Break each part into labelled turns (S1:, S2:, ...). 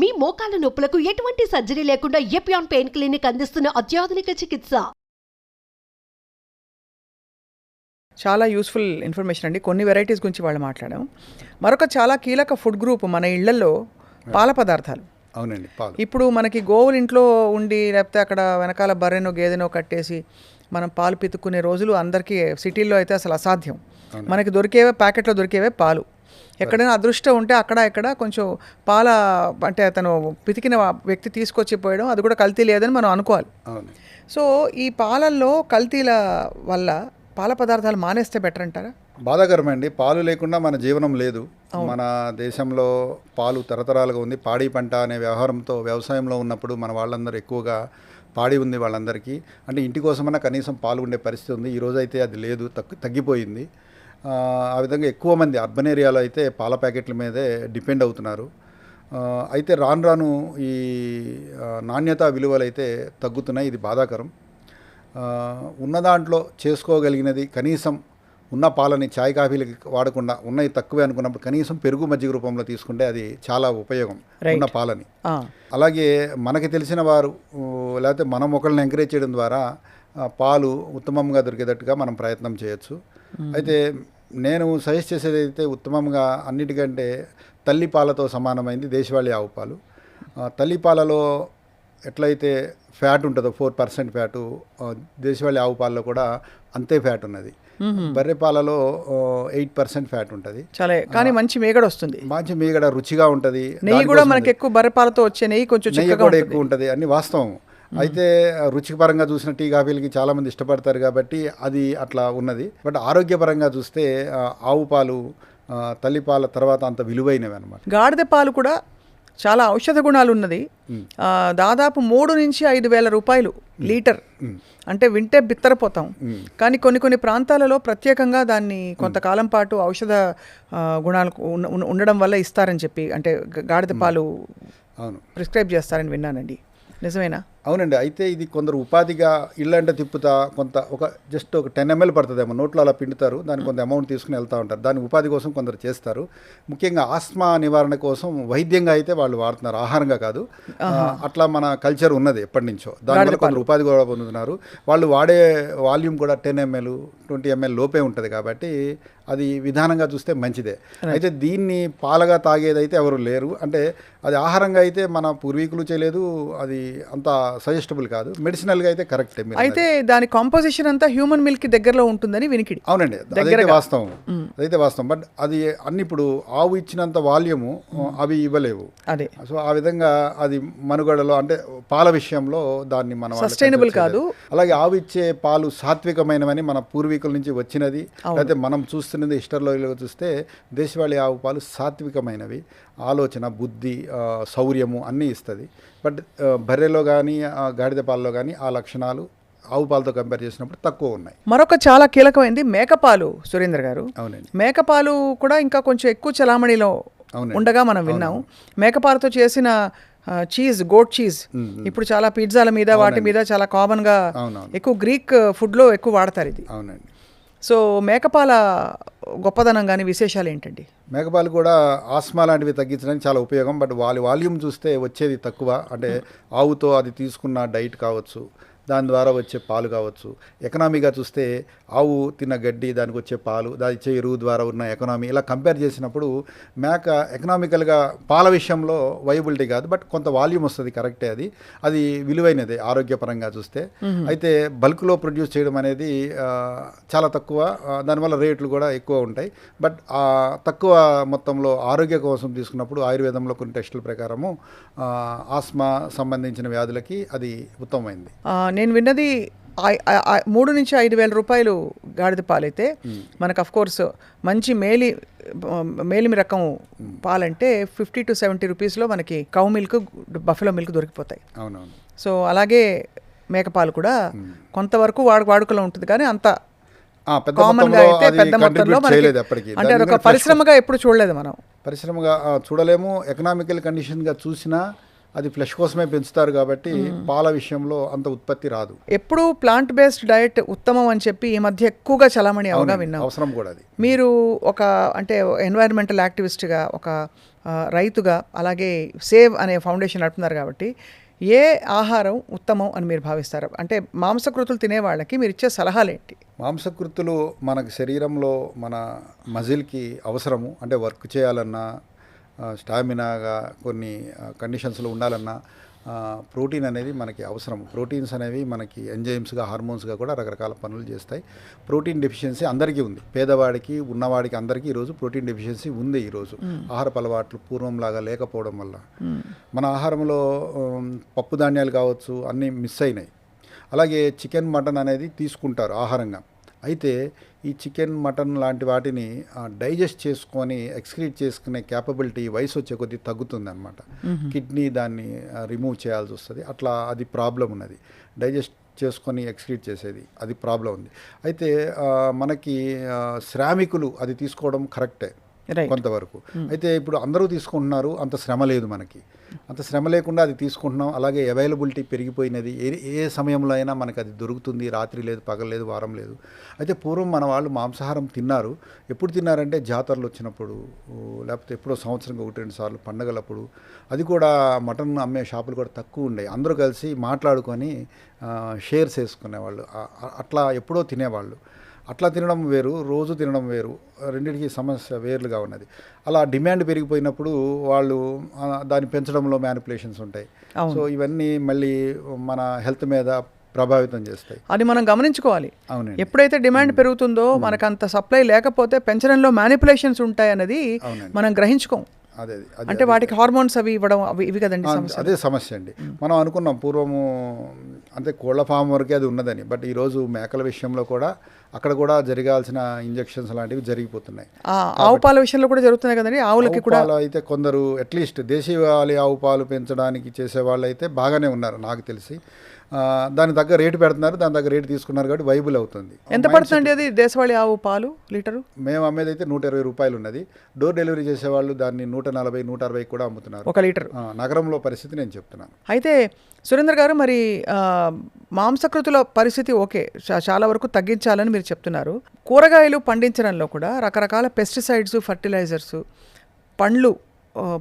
S1: మీ మోకాల నొప్పులకు ఎటువంటి సర్జరీ లేకుండా ఎపియాన్ పెయిన్ క్లినిక్ అందిస్తున్న అత్యాధునిక చికిత్స?
S2: చాలా యూస్ఫుల్ ఇన్ఫర్మేషన్ అండి. కొన్ని వెరైటీస్ గురించి వాళ్ళు మాట్లాడాం మరొక చాలా కీలక ఫుడ్ గ్రూప్ మన ఇళ్ళలో పాల పదార్థాలు.
S3: అవునండి పాలు.
S2: ఇప్పుడు మనకి గోవులు ఇంట్లో ఉండి లేకపోతే అక్కడ వెనకాల బర్రెనో గేదెనో కట్టేసి మనం పాలు పితుక్కునే రోజులు అందరికీ సిటీల్లో అయితే అసలు అసాధ్యం. మనకి దొరికేవే ప్యాకెట్లో దొరికేవే పాలు. ఎక్కడైనా అదృష్టం ఉంటే అక్కడ ఇక్కడ కొంచెం పాల అంటే అతను పితికిన వ్యక్తి తీసుకొచ్చి పోయడం అది కూడా కల్తీ లేదని మనం అనుకోవాలి. సో ఈ పాలల్లో కల్తీల వల్ల పాల పదార్థాలు మానేస్తే బెటర్ అంటారా?
S3: బాధాకరమండి. పాలు లేకుండా మన జీవనం లేదు. మన దేశంలో పాలు తరతరాలుగా ఉంది. పాడి పంట అనే వ్యవహారంతో వ్యవసాయంలో ఉన్నప్పుడు మన వాళ్ళందరూ ఎక్కువగా పాడి ఉంది వాళ్ళందరికీ. అంటే ఇంటి కోసమన్నా కనీసం పాలు ఉండే పరిస్థితి ఉంది. ఈ రోజు అయితే అది లేదు. తగ్గి తగ్గిపోయింది. ఆ, విధంగా ఎక్కువ మంది అర్బన్ ఏరియాలో అయితే పాల ప్యాకెట్ల మీదే డిపెండ్ అవుతున్నారు. అయితే రాను రాను ఈ నాణ్యత విలువలు అయితే తగ్గుతున్నాయి. ఇది బాధాకరం. ఉన్న దాంట్లో చేసుకోగలిగినది కనీసం ఉన్న పాలని చాయ్ కాఫీలకి వాడకుండా ఉన్నవి తక్కువే అనుకున్నప్పుడు కనీసం పెరుగు మజ్జిగ రూపంలో తీసుకుంటే అది చాలా ఉపయోగం ఉన్న పాలని. అలాగే మనకి తెలిసిన వారు లేకపోతే మనం ఒకళ్ళని ఎంకరేజ్ చేయడం ద్వారా పాలు ఉత్తమంగా దొరికేటట్టుగా మనం ప్రయత్నం చేయొచ్చు. అయితే నేను సజెస్ట్ చేసేది అయితే ఉత్తమంగా అన్నిటికంటే తల్లి పాలతో సమానమైంది దేశవాళీ ఆవు పాలు. తల్లి పాలలో ఎట్లయితే ఫ్యాట్ ఉంటుందో ఫోర్ పర్సెంట్ ఫ్యాటు దేశవాళీ ఆవు పాలలో కూడా అంతే ఫ్యాట్ ఉన్నది. బర్రె పాలలో ఎయిట్ పర్సెంట్ ఫ్యాట్ ఉంటుంది.
S2: చాలా కానీ మంచి మేగడ వస్తుంది.
S3: మంచి మీగడ రుచిగా ఉంటుంది.
S2: నెయ్యి కూడా మనకి ఎక్కువ బర్రెపాలతో వచ్చే నెయ్యి కొంచెం
S3: నెయ్యి కూడా ఎక్కువ ఉంటుంది. అన్ని వాస్తవం. అయితే రుచికి పరంగా చూసిన టీ కాఫీలకి చాలా మంది ఇష్టపడతారు కాబట్టి అది అట్లా ఉన్నది. బట్ ఆరోగ్యపరంగా చూస్తే ఆవు పాలు ఆ, తల్లి పాల తర్వాత అంత విలువైనవి అనమాట
S2: గాడిద పాలు కూడా చాలా ఔషధ గుణాలు ఉన్నది దాదాపు మూడు నుంచి ఐదు వేల రూపాయలు లీటర్. అంటే వింటే బిత్తరపోతాం. కానీ కొన్ని కొన్ని ప్రాంతాలలో ప్రత్యేకంగా దాన్ని కొంతకాలం పాటు ఔషధ గుణాలు ఉండడం వల్ల ఇస్తారని చెప్పి అంటే గాడిద పాలు
S3: అవును.
S2: ప్రిస్క్రైబ్ చేస్తారని విన్నానండి. నిజమేనా?
S3: అవునండి. అయితే ఇది కొందరు ఉపాధిగా ఇళ్ళంటే తిప్పుతా కొంత ఒక జస్ట్ ఒక టెన్ ఎంఎల్ పడుతుందేమో నోట్లో అలా పిండుతారు దాని కొంత అమౌంట్ తీసుకుని వెళ్తూ ఉంటారు. దాని ఉపాధి కోసం కొందరు చేస్తారు. ముఖ్యంగా ఆస్మా నివారణ కోసం వైద్యంగా అయితే వాళ్ళు వాడుతున్నారు ఆహారంగా కాదు. అట్లా మన కల్చర్ ఉన్నది ఎప్పటి నుంచో దానివల్ల కొందరు ఉపాధి కూడా పొందుతున్నారు. వాళ్ళు వాడే వాల్యూమ్ కూడా టెన్ ఎంఎల్ ట్వంటీ ఎంఎల్ లోపే ఉంటుంది కాబట్టి అది విధానంగా చూస్తే మంచిదే. అయితే దీన్ని పాలగా తాగేదైతే ఎవరు లేరు. అంటే అది ఆహారంగా అయితే మన పూర్వీకులు చేయలేదు అది అంత సజెస్టబుల్ కాదు. మెడిసినల్గా అయితే కరెక్టే
S2: అయితే దాని కాంపోజిషన్ అంతా హ్యూమన్ మిల్క్ దగ్గరలో ఉంటుందని వినికిడి.
S3: అవునండి. అదైతే వాస్తవం. అదైతే వాస్తవం. బట్ అది అన్ని ఇప్పుడు ఆవు ఇచ్చినంత వాల్యూము అవి ఇవ్వలేవు.
S2: అదే.
S3: సో ఆ విధంగా అది మనుగడలో అంటే పాల విషయంలో దాన్ని మనం consider
S2: కాదు.
S3: అలాగే ఆవు ఇచ్చే పాలు సాత్వికమైనవని మన పూర్వీకుల నుంచి వచ్చినది. లేకపోతే మనం చూస్తున్నది హిస్టర్లో చూస్తే దేశవాళీ ఆవు పాలు సాత్వికమైనవి. ఆలోచన బుద్ధి శౌర్యము అన్నీ ఇస్తుంది. బట్ బర్రెలో కానీ గాడిద పాలలో కానీ ఆ లక్షణాలు ఆవు పాలతో కంపేర్ చేసినప్పుడు తక్కువ ఉన్నాయి.
S2: మరొక చాలా కీలకమైనది మేకపాలు సురేంద్ర గారు.
S3: అవునండి.
S2: మేకపాలు కూడా ఇంకా కొంచెం ఎక్కువ చలామణిలో. ఉండగా మనం విన్నాం మేకపాలతో చేసిన చీజ్ గోట్ చీజ్ ఇప్పుడు చాలా పిజ్జాల మీద వాటి మీద చాలా కామన్గా
S3: అవునవును.
S2: ఎక్కువ గ్రీక్ ఫుడ్లో ఎక్కువ వాడతారు ఇది.
S3: అవునండి.
S2: సో మేకపాల గొప్పదనం కానీ విశేషాలు ఏంటండి?
S3: మేకపాలు కూడా ఆస్మా లాంటివి తగ్గించడానికి చాలా ఉపయోగం. బట్ వాళ్ళ వాల్యూమ్ చూస్తే వచ్చేది తక్కువ. అంటే ఆవుతో అది తీసుకున్న డైట్ కావచ్చు. దాని ద్వారా వచ్చే పాలు కావచ్చు. ఎకనామీగా చూస్తే ఆవు తిన్న గడ్డి దానికి వచ్చే పాలు దాని ఇచ్చే ఎరువు ద్వారా ఉన్న ఎకనామీ ఇలా కంపేర్ చేసినప్పుడు మేక ఎకనామికల్గా పాల విషయంలో వైబిలిటీ కాదు బట్ కొంత వాల్యూమ్ వస్తుంది కరెక్టే అది. అది విలువైనదే ఆరోగ్యపరంగా చూస్తే. అయితే బల్క్లో ప్రొడ్యూస్ చేయడం అనేది చాలా తక్కువ దానివల్ల రేట్లు కూడా ఎక్కువ ఉంటాయి. బట్ ఆ తక్కువ మొత్తంలో ఆరోగ్య కోసం తీసుకున్నప్పుడు ఆయుర్వేదంలో కొన్ని టెస్టుల ప్రకారము ఆస్మా సంబంధించిన వ్యాధులకి అది ఉత్తమమైంది.
S2: నేను విన్నది మూడు నుంచి ఐదు వేల రూపాయలు గాడిద పాలైతే మనకు అఫ్ కోర్స్ మంచి మేలి మేలిమి రకం పాలంటే ఫిఫ్టీ టు సెవెంటీ రూపీస్లో మనకి కౌ మిల్క్ బఫెలో మిల్క్ దొరికిపోతాయి. సో అలాగే మేకపాలు కూడా కొంతవరకు వాడు వాడుకలో ఉంటుంది కానీ అంత
S3: ఆ, పెద్ద
S2: కామన్గా
S3: మొత్తంలో
S2: అయితే పెద్ద మొత్తంలో అంటే
S3: మీద
S2: పరిశ్రమగా ఎప్పుడు చూడలేదు మనం.
S3: పరిశ్రమగా చూడలేము. ఎకనామికల్ కండిషన్గా చూసినా అది ఫ్లెష్ కోసమే పెంచుతారు కాబట్టి పాల విషయంలో అంత ఉత్పత్తి రాదు.
S2: ఎప్పుడు ప్లాంట్ బేస్డ్ డయట్ ఉత్తమం అని చెప్పి ఈ మధ్య ఎక్కువగా చలామణి అవగా విన్నాం.
S3: అవసరం కూడా అది.
S2: మీరు ఒక అంటే ఎన్వైరన్మెంటల్ యాక్టివిస్ట్గా ఒక రైతుగా అలాగే సేవ్ అనే ఫౌండేషన్ నడుపుతున్నారు కాబట్టి ఏ ఆహారం ఉత్తమం అని మీరు భావిస్తారు? అంటే మాంసకృతులు తినే వాళ్ళకి మీరు ఇచ్చే సలహాలు ఏంటి
S3: మాంసకృతులు మనకు శరీరంలో మన మజిల్కి అవసరము. అంటే వర్క్ చేయాలన్నా స్టామినాగా కొన్ని కండిషన్స్లో ఉండాలన్నా ప్రోటీన్ అనేది మనకి అవసరం. ప్రోటీన్స్ అనేవి మనకి ఎంజైమ్స్గా హార్మోన్స్గా కూడా రకరకాల పనులు చేస్తాయి. ప్రోటీన్ డెఫిషియన్సీ అందరికీ ఉంది. పేదవాడికి ఉన్నవాడికి అందరికీ ఈరోజు ప్రోటీన్ డెఫిషియన్సీ ఉంది ఈరోజు. ఆహారపు అలవాట్లు పూర్వంలాగా లేకపోవడం వల్ల. మన ఆహారంలో పప్పు ధాన్యాలు కావచ్చు అన్నీ మిస్ అయినాయి. అలాగే చికెన్ మటన్ అనేది తీసుకుంటారు ఆహారంగా. అయితే ఈ చికెన్ మటన్ లాంటి వాటిని డైజెస్ట్ చేసుకొని ఎక్స్క్రీట్ చేసుకునే క్యాపబిలిటీ వయసు వచ్చే కొద్దీ తగ్గుతుంది అనమాట కిడ్నీ దాన్ని రిమూవ్ చేయాల్సి వస్తుంది. అట్లా అది ప్రాబ్లం ఉన్నది. డైజెస్ట్ చేసుకొని ఎక్స్క్రీట్ చేసేది. అది ప్రాబ్లం ఉంది. అయితే మనకి శ్రామికులు అది తీసుకోవడం కరెక్టే. కొంతవరకు. అయితే ఇప్పుడు అందరూ తీసుకుంటున్నారు అంత శ్రమ లేదు మనకి. అంత శ్రమ లేకుండా అది తీసుకుంటున్నాం. అలాగే అవైలబిలిటీ పెరిగిపోయినది. ఏ ఏ సమయంలో అయినా మనకి అది దొరుకుతుంది. రాత్రి లేదు పగలు లేదు వారం లేదు. అయితే పూర్వం మన వాళ్ళు మాంసాహారం తిన్నారు. ఎప్పుడు తిన్నారంటే జాతరలు వచ్చినప్పుడు లేకపోతే ఎప్పుడో సంవత్సరంకి ఒకటి రెండు సార్లు పండగలప్పుడు. అది కూడా మటన్ అమ్మే షాపులు కూడా తక్కువ ఉండేవి. అందరూ కలిసి మాట్లాడుకొని షేర్ షేర్స్ వేసుకునేవాళ్ళు. అట్లా ఎప్పుడో తినేవాళ్ళు. అట్లా తినడం వేరు రోజు తినడం వేరు. రెండింటికి సమస్య వేరుగా ఉన్నది. అలా డిమాండ్ పెరిగిపోయినప్పుడు వాళ్ళు దాన్ని పెంచడంలో మ్యానిపులేషన్స్ ఉంటాయి. సో ఇవన్నీ మళ్ళీ మన హెల్త్ మీద ప్రభావితం చేస్తాయి.
S2: అది మనం గమనించుకోవాలి.
S3: అవునండి.
S2: ఎప్పుడైతే డిమాండ్ పెరుగుతుందో మనకు అంత సప్లై లేకపోతే పెంచడంలో మ్యానిపులేషన్స్ ఉంటాయి అన్నది. మనం గ్రహించుకోం.
S3: అదే అది
S2: అంటే వాటికి హార్మోన్స్ అవి ఇవ్వడం అవి ఇవి కదండి
S3: అదే సమస్య అండి. మనం అనుకున్నాం పూర్వము అంటే కోళ్ళ ఫామ్ వరకే అది ఉన్నదని. బట్ ఈరోజు మేకల విషయంలో కూడా అక్కడ కూడా జరగాల్సిన ఇంజెక్షన్స్ లాంటివి జరిగిపోతున్నాయి.
S2: ఆవు పాల విషయంలో కూడా జరుగుతున్నాయి కదండి. ఆవులకి
S3: ఆవు పాలు అయితే కొందరు అట్లీస్ట్ దేశీయవాలి ఆవు పాలు పెంచడానికి చేసే వాళ్ళు అయితే బాగానే ఉన్నారు నాకు తెలిసి. ఆ, దాని తగ్గ రేటు పెడుతున్నారు దాని తగ్గ రేటు తీసుకున్నారు కాబట్టి వైబుల్ అవుతుంది.
S2: ఎంత పడుతుందండి అది దేశవాళీ ఆవు పాలు లీటరు?
S3: మేము అమ్మేది అయితే నూట ఇరవై రూపాయలు ఉన్నది డోర్ డెలివరీ చేసేవాళ్ళు దాన్ని నూట నలభై నూట అరవై కూడా అమ్ముతున్నారు.
S2: ఒక లీటర్.
S3: నగరంలో పరిస్థితి నేను చెప్తున్నాను.
S2: అయితే సురేంద్ర గారు మరి మాంసకృతుల పరిస్థితి ఓకే. చాలా వరకు తగ్గించాలని మీరు చెప్తున్నారు. కూరగాయలు పండించడంలో కూడా రకరకాల పెస్టిసైడ్స్ ఫర్టిలైజర్స్ పండ్లు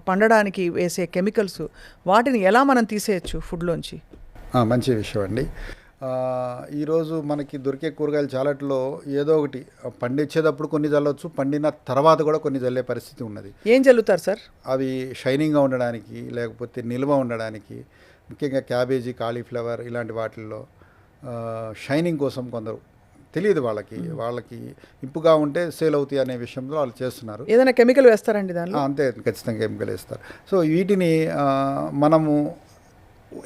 S2: పండడానికి వేసే కెమికల్స్ వాటిని ఎలా మనం తీసేయచ్చు ఫుడ్లోంచి?
S3: మంచి విషయం అండి. ఈరోజు మనకి దొరికే కూరగాయలు చాలట్లో ఏదో ఒకటి పండించేటప్పుడు కొన్ని చల్లవచ్చు పండిన తర్వాత కూడా కొన్ని చల్లే పరిస్థితి ఉన్నది.
S2: ఏం చల్లుతారు సార్?
S3: అవి షైనింగ్గా ఉండడానికి లేకపోతే నిల్వ ఉండడానికి ముఖ్యంగా క్యాబేజీ కాలీఫ్లవర్ ఇలాంటి వాటిల్లో షైనింగ్ కోసం కొందరు తెలియదు వాళ్ళకి వాళ్ళకి ఇంపుగా ఉంటే సేల్ అవుతాయి అనే విషయంలో వాళ్ళు చేస్తున్నారు.
S2: ఏదైనా కెమికల్ వేస్తారండి దానిలో?
S3: అంతే ఖచ్చితంగా కెమికల్ వేస్తారు. సో వీటిని మనము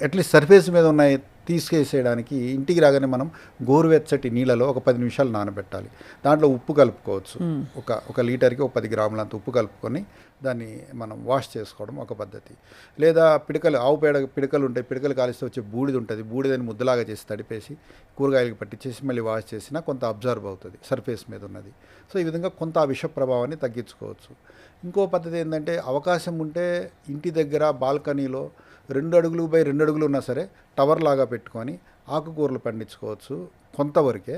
S3: అట్లీస్ట్ సర్ఫేస్ మీద ఉన్నాయి తీసుకేసేయడానికి ఇంటికి రాగానే మనం గోరువెచ్చటి నీళ్ళలో ఒక పది నిమిషాలు నానబెట్టాలి. దాంట్లో ఉప్పు కలుపుకోవచ్చు. ఒక ఒక లీటర్కి ఒక పది గ్రాములంత ఉప్పు కలుపుకొని దాన్ని మనం వాష్ చేసుకోవడం ఒక పద్ధతి. లేదా పిడకలు ఆవు పేడ పిడకలు ఉంటాయి. పిడకలు కాలిస్తే వచ్చే బూడిద ఉంటుంది. బూడిదని ముద్దలాగా చేసి తడిపేసి కూరగాయలకి పట్టించేసి మళ్ళీ వాష్ చేసినా కొంత అబ్జర్వ్ అవుతుంది సర్ఫేస్ మీద ఉన్నది. సో ఈ విధంగా కొంత ఆ విష ప్రభావాన్ని తగ్గించుకోవచ్చు. ఇంకో పద్ధతి ఏంటంటే అవకాశం ఉంటే ఇంటి దగ్గర బాల్కనీలో రెండు అడుగులు బై రెండు అడుగులు ఉన్నా సరే టవర్ లాగా పెట్టుకొని ఆకుకూరలు పండించుకోవచ్చు కొంతవరకే.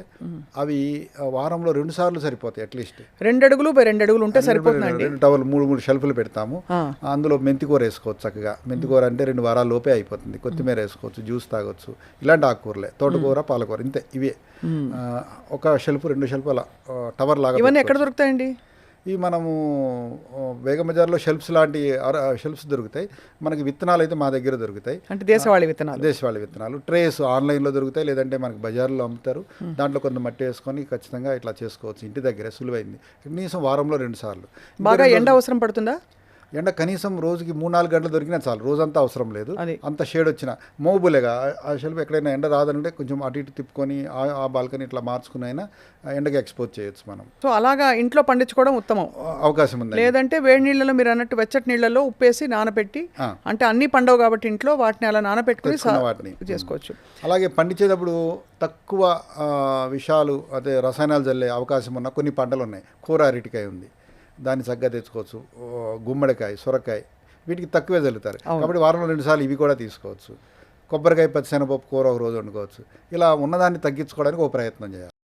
S3: అవి వారంలో రెండు సార్లు సరిపోతాయి అట్లీస్ట్
S2: రెండు అడుగులు బై రెండు అడుగులు ఉంటే సరిపోతుందండి
S3: రెండు టవర్లు మూడు మూడు షెల్ఫ్లు పెడతాము. అందులో మెంతికూర వేసుకోవచ్చు చక్కగా. మెంతికూర అంటే రెండు వారాల లోపే అయిపోతుంది. కొత్తిమీర వేసుకోవచ్చు జ్యూస్ తాగొచ్చు. ఇలాంటి ఆకుకూరలే. తోటకూర పాలకూర ఇంతే. ఇవే. ఒక షెల్ఫ్ రెండు షెల్ఫ్ అలా టవర్ లాగా
S2: ఇవన్నీ ఎక్కడ దొరుకుతాయండి?
S3: ఈ మనము ఆ, వేగ బజార్లో షెల్ఫ్స్ లాంటి షెల్ఫ్స్ దొరుకుతాయి. మనకి విత్తనాలు అయితే మా దగ్గర దొరుకుతాయి.
S2: అంటే దేశవాళీ విత్తనాలు.
S3: దేశవాళీ విత్తనాలు. ట్రేస్ ఆన్లైన్లో దొరుకుతాయి లేదంటే మనకి బజార్లో అమ్ముతారు. దాంట్లో కొంత మట్టి వేసుకొని ఖచ్చితంగా ఇట్లా చేసుకోవచ్చు. ఇంటి దగ్గరే సులువైంది. కనీసం వారంలో రెండు సార్లు.
S2: బాగా ఎండ అవసరం పడుతుందా?
S3: ఎండ కనీసం రోజుకి మూడు నాలుగు గంటలు దొరికినా చాలు. రోజంతా అవసరం లేదు.
S2: అది. అంత
S3: షేడ్ వచ్చిన. మోబులేగా షెల్ఫ్ ఎక్కడైనా ఎండ రాదంటే కొంచెం అటు ఇటు తిప్పుకొని ఆ- ఆ బాల్కనీ ఇట్లా మార్చుకుని అయినా ఎండకి ఎక్స్పోజ్ చేయొచ్చు మనం.
S2: సో అలాగా ఇంట్లో పండించుకోవడం ఉత్తమం.
S3: అవకాశం ఉంది
S2: లేదంటే వేడి నీళ్ళలో మీరు అన్నట్టు వెచ్చటి నీళ్ళలో ఉప్పేసి నానబెట్టి. అంటే అన్ని పండవు కాబట్టి ఇంట్లో వాటిని అలా నానబెట్టుకుని
S3: తెచ్చుకున్న వాటిని.
S2: చేసుకోవచ్చు.
S3: అలాగే పండించేటప్పుడు తక్కువ ఆ, విషాలు అదే రసాయనాలు చల్లే అవకాశం ఉన్న కొన్ని పంటలు ఉన్నాయి. కూర అరటికాయ ఉంది. దాన్ని చక్కగా తెచ్చుకోవచ్చు. గుమ్మడికాయ సొరకాయ వీటికి తక్కువే చల్లుతారు కాబట్టి వారంలో రెండుసార్లు ఇవి కూడా తీసుకోవచ్చు. కొబ్బరికాయ పచ్చిశనగపప్పు కూర ఒక రోజు వండుకోవచ్చు. ఇలా ఉన్నదాన్ని తగ్గించుకోవడానికి ఒక ప్రయత్నం చేయాలి.